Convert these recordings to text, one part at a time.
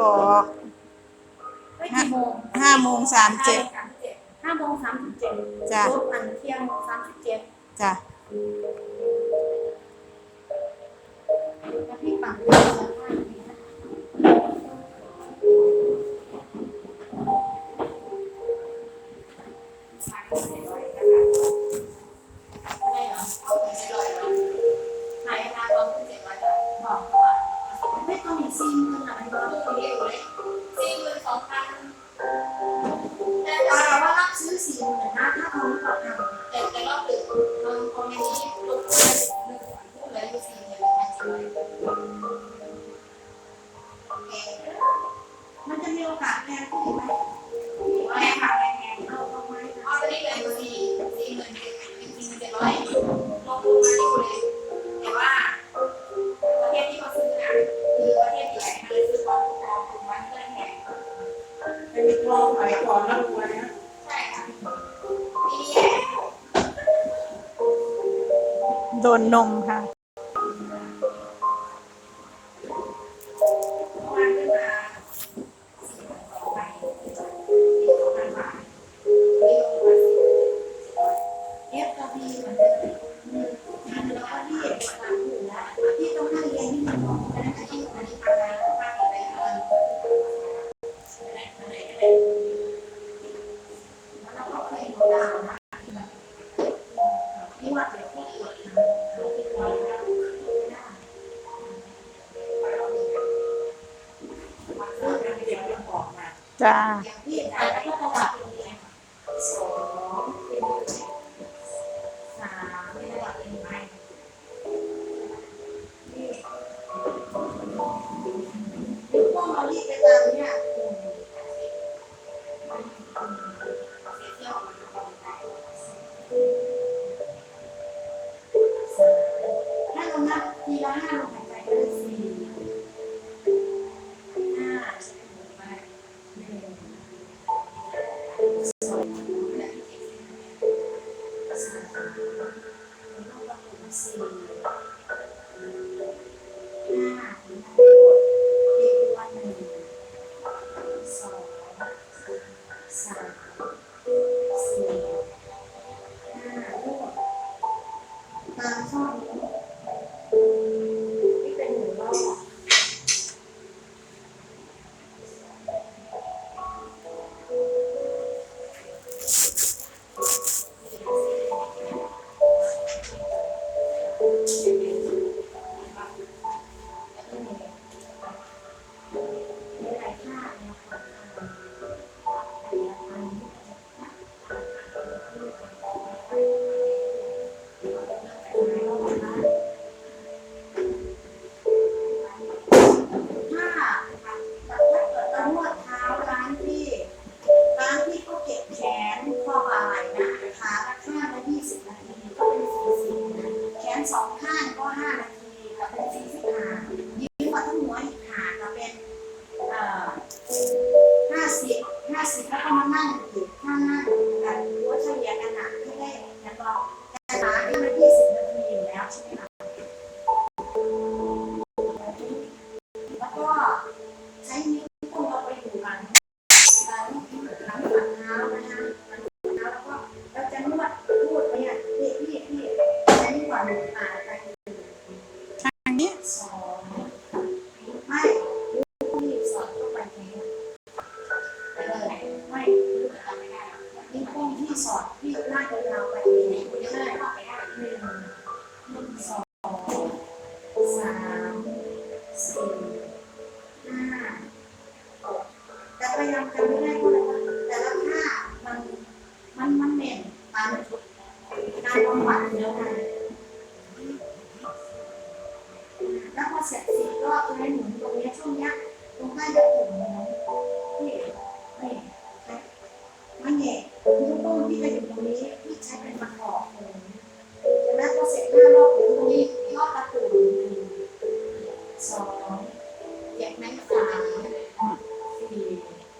บอกไม่กี่โมงห้าโมงสามเจ็ดห้าโมงสามสิบเจ็ดจ้ะ รถมันเที่ยงงสามสิบเจ็ด จ้ะ Tá.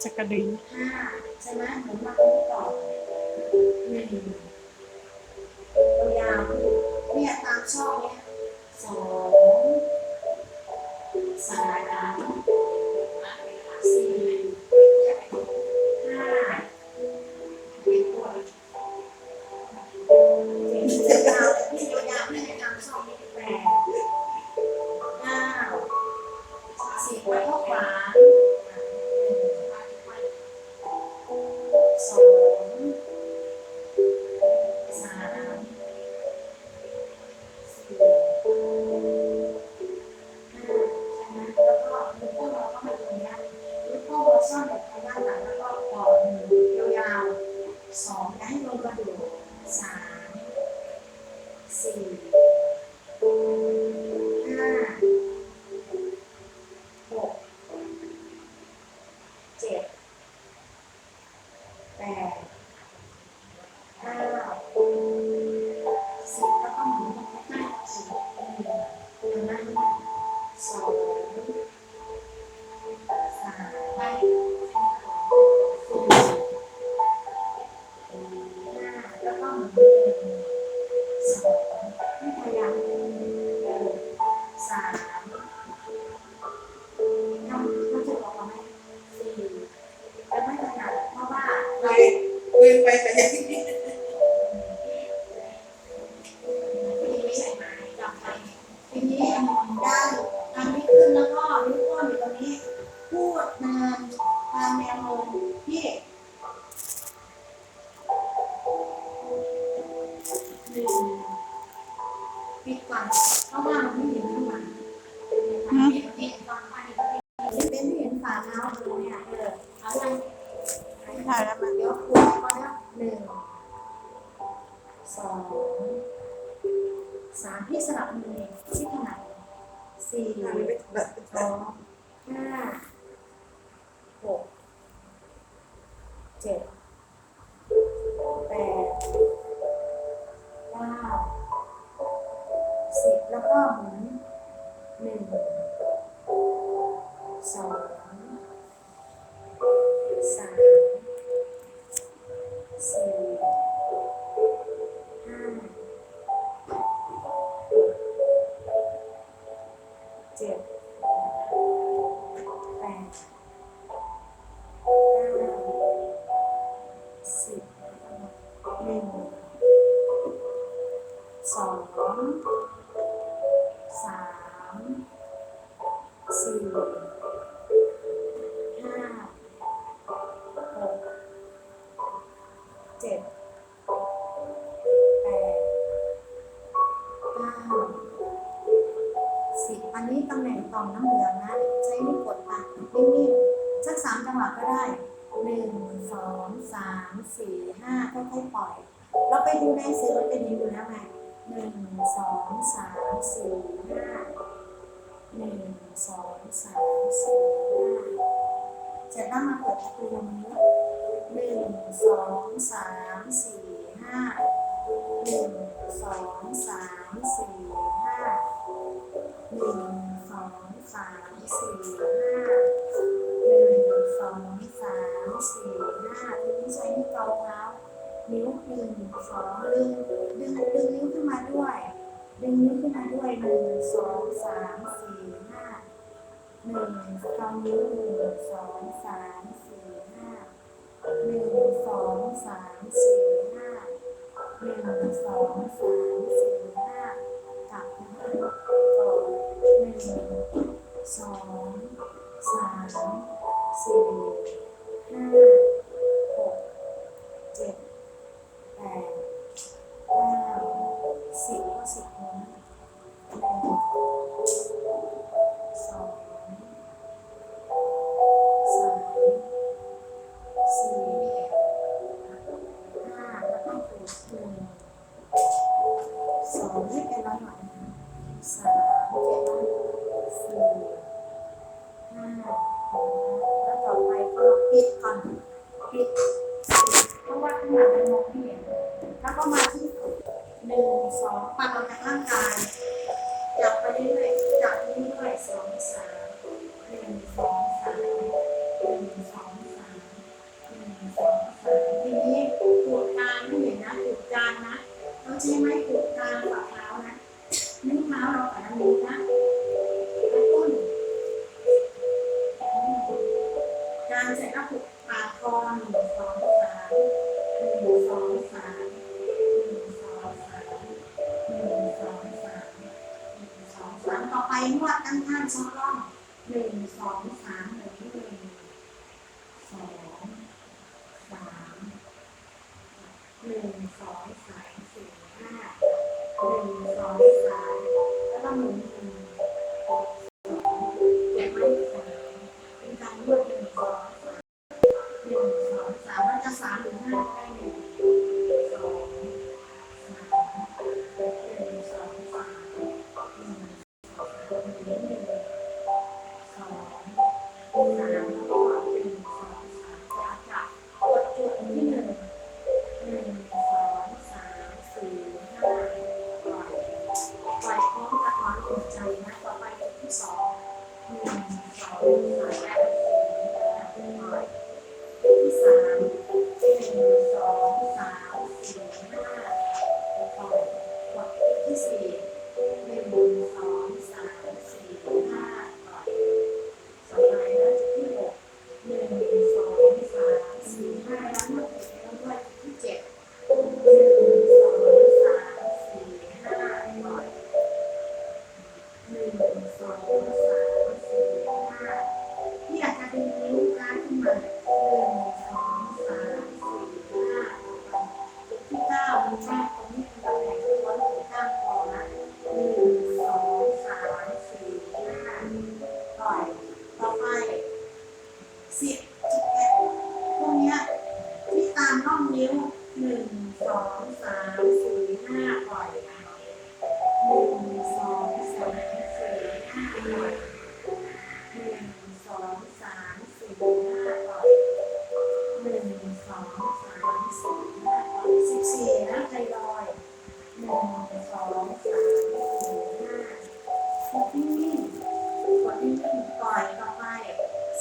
จักระดึงห้าใช่ไหมหมุนมาต่อนหนึ่งยาวเนี่ยตามช่องเนี่ยสองสาม เจ็ดแปดเก้าสิบแล้วก็หมุนหนึ่ง สองสามสี่ห้าหกเจ็ดแปดเก้าสิบอันนี้ตำแหน่งต่อมน้ำเหลืองนะ ใช้นิ้วกดปากนิ่งๆสักสามจังหวะก็ได้หนึ่งสองสามสี่ห้าค่อยๆปล่อย เราไปดูในหนังสือมันเป็นอย่างนี้อยู่แล้วไง หนึ่งสองสามสี่ห้าหนึ่งสองสามสี่ห้าจแล้วมาเปิดประตูนี้หนึ่งสองสามสี่ห้าหนึ่งสองสามสี่ห้าหนึ่งสองสามสี่ห้าหนึ่งสองสามสี่ห้าทีนี้ใช้นิ้วเกาเท้า นิ้วหนึ่งสองดึงดึงดึงนิ้วขึ้นมาด้วย ดึงนิ้วขึ้นมาด้วยหนึ่งสองสามสี่ห้าหนึ่งสองนิ้วหนึ่งสองสามสี่ห้าหนึ่งสองสามสี่ห้าหนึ่งสองสามสี่ห้ากลับมาต่อหนึ่งสองสามสี่ห้า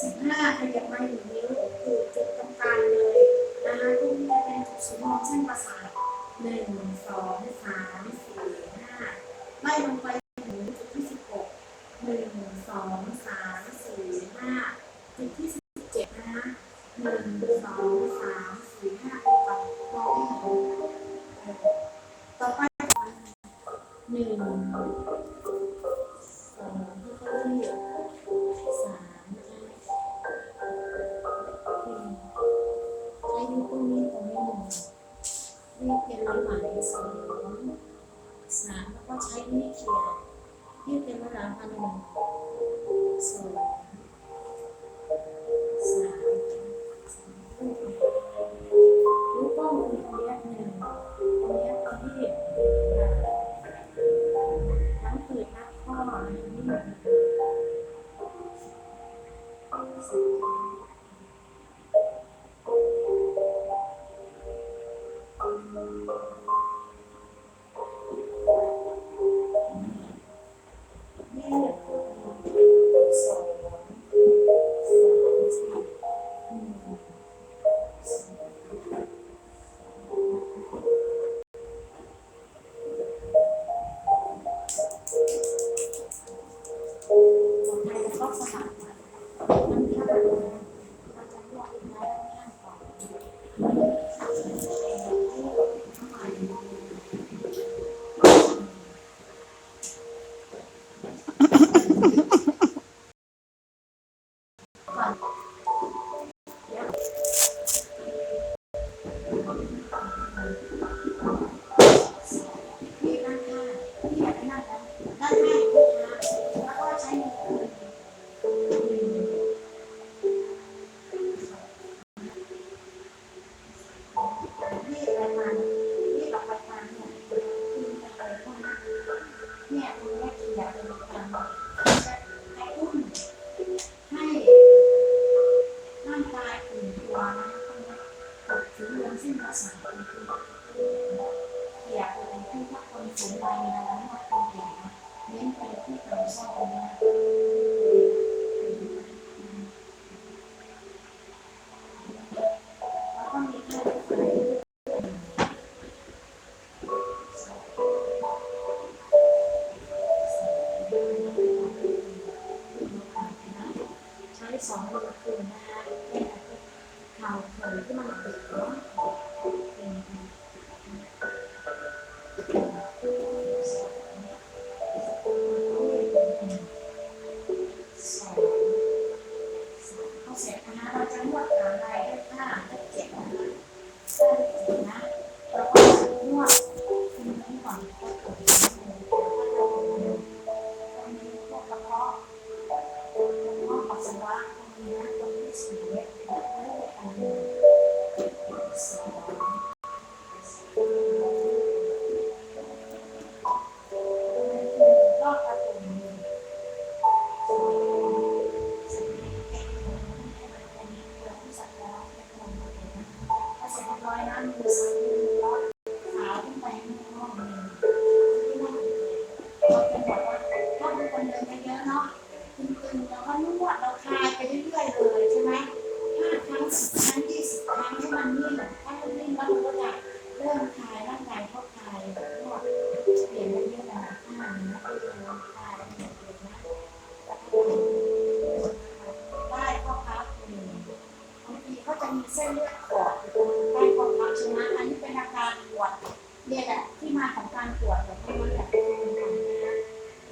สิบห้าขยับมาหนึ่งนิ้วคือจุดตรงกลางเลยนะคะตรงนี้จะเป็นจุดสีมองเส้นประสาทหนึ่งสองสามสี่ห้าไล่ลงไปถึงจุดที่สิบหกหนึ่งสอง ควาหมายสองสามแล้วก็ใช้วิธีเขียนยืดเป็นเวลาพันหนึ่งสอง นสิ้นพระสงฆ์คืออยากเป็นที่พักคนสูงวัยในระดับนักเรียนเน้นไปที่ความชอบนะ ลือดอดอยู่ตรงใต้ข้อพับช่ไหมอันนี้เป็นอาการปวดเนี่ยแหละที่มาของการปวดแบบนี้แหละ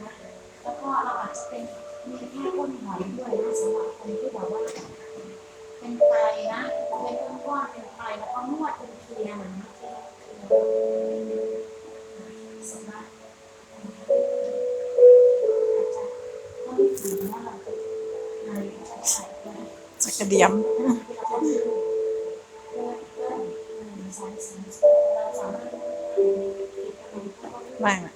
นะแล้วก็เราอาจจะเป็นมีแค่ก้นหอยด้วยนะสำหรับคนที่แบบว่าเป็นไตนะเป็นก้อนเป็นไตแล้วก็นวดเป็นเคลียร์เหมือนที่เราเคลียร์สำหรับอาจะต้องถึงว่าราเป็นอะไรก็จะได้นะจักระเดียม ว่างอะ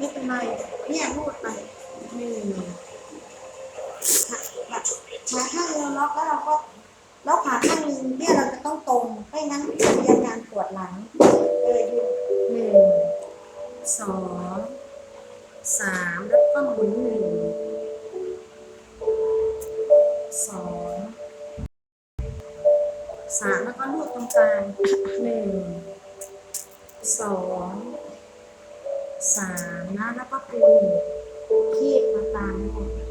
ไม่เป็นไรเนี่ยรูดไปหนึ่งขาข้างเดียวล็อกแล้วเราก็แล้วขาข้างหนึงเนี่ยเราจะต้องตรงไม่งั้นจะมีอาการปวดหลังเออยืนหนึ่งสองสามแล้วก็หมุนหนึ่งสองสามแล้วก็ลูดตรงกลางหนึ่งสอง สามนะแล้วก็ปูคีบมาตามเนี่ย